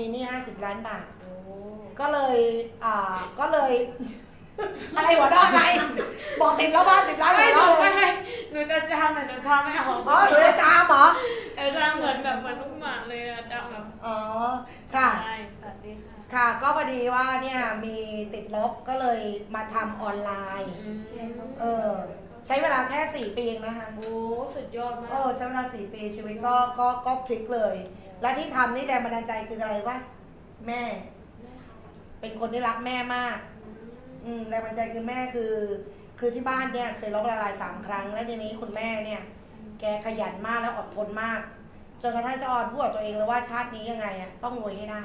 มีหนี้50ล้านบาทโอ้ก็เลยอ่าก็เลย อะไรหัวเราะอะไรบอกติดแล้วบ้านสิบล้านหัไม่วหนูเราะเลไม่ยให้หนูจะจำแต่หนูจำไม่ออกอ๋อหนูจะจามเหรอ แต่จำเหมือนแบบเหมือนลูกหมาเลยอะจำแบบอ๋อ ค่ะ ใช่สวัสดีค่ะค่ะ ก็พอดีว่าเนี่ยมีติดลบก็เลยมาทำออนไลน์เออ ใช้เวลาแค่ 4 ปีเองนะคะโอ้สุดยอดมาเออกใช้เวลา 4 ปีชีวิตก็ก็ก็พลิกเลย และที่ทำนี่แรงบันดาลใจคืออะไรวะแม่ เป็นคนที่รักแม่มาก อืมแรงบันดาลใจคือแม่คือ คือที่บ้านเนี่ยเคยลบละลายสามครั้ง แล้วทีนี้คุณแม่เนี่ย แกขยันมากแล้วอดทนมากจนกระทั่งเจะออนพูดกับตัวเองเลยว่าชาตินี้ยังไงอะต้องรวยให้ได้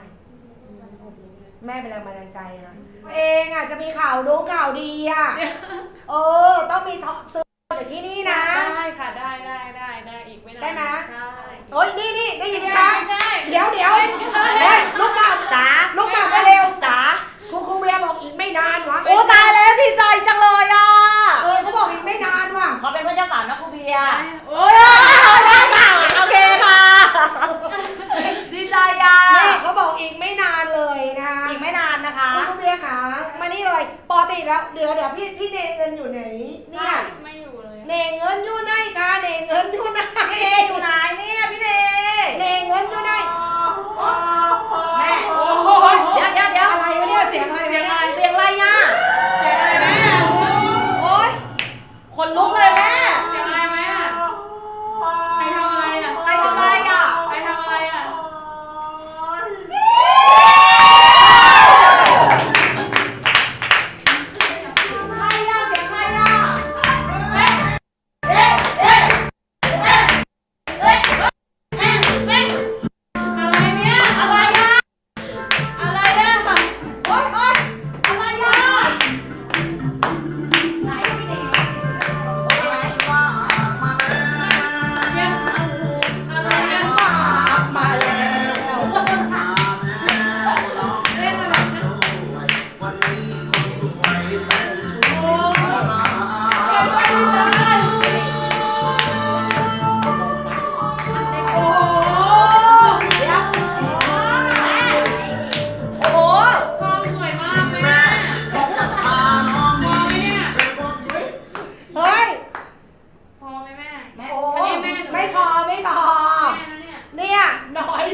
แม่เป็นแรงบันดาลใจค่ะเองอะจะมีข่าวดูข่าวดีอะ เออ ต้องมีทอซื้อจากที่นี่นะ ได้ค่ะได้ได้ได้ได้อีกไม่นานใช่ไหม ใช่ โอ้ยนี่นี่ได้ยิน คะครูเบียร์ขามานี่เลยปกติแล้วเดี๋ยวเดี๋ยวพี่พี่เนเงินอยู่ไหนเนี่ย ไม่อยู่เลย เนเงินอยู่ไหน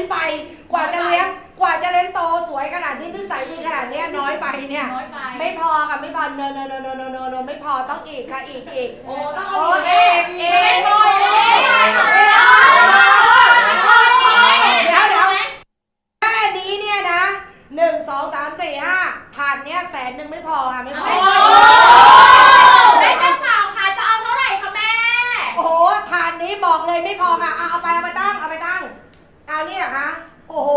นไป กว่าจะเลี้ยงกว่าจะเลี้ยงโตสวยขนาดนี้นิสัยดีขนาดนี้น้อยไปเนี่ยไม่พอค่ะไม่พอเนเนเนเนเนเนไม่พอต้องอีกค่ะอีกอีกโอ้ต้องโอ้เอ็กเอ็กเดี๋ยวเดี๋ยวแค่นี้เนี่ยนะหนึ่งสองสามสี่ห้าถาดเนี้ยแสนหนึ่งไม่พอค่ะไม่พอ แม่เจ้าสาวคะจะเอาเท่าไหร่คะแม่ โอ้โหถาดนี้บอกเลยไม่พอค่ะเอาเอาไปเอาไปตั้งเอาไปตั้ง เนี่ยฮะโอ้โห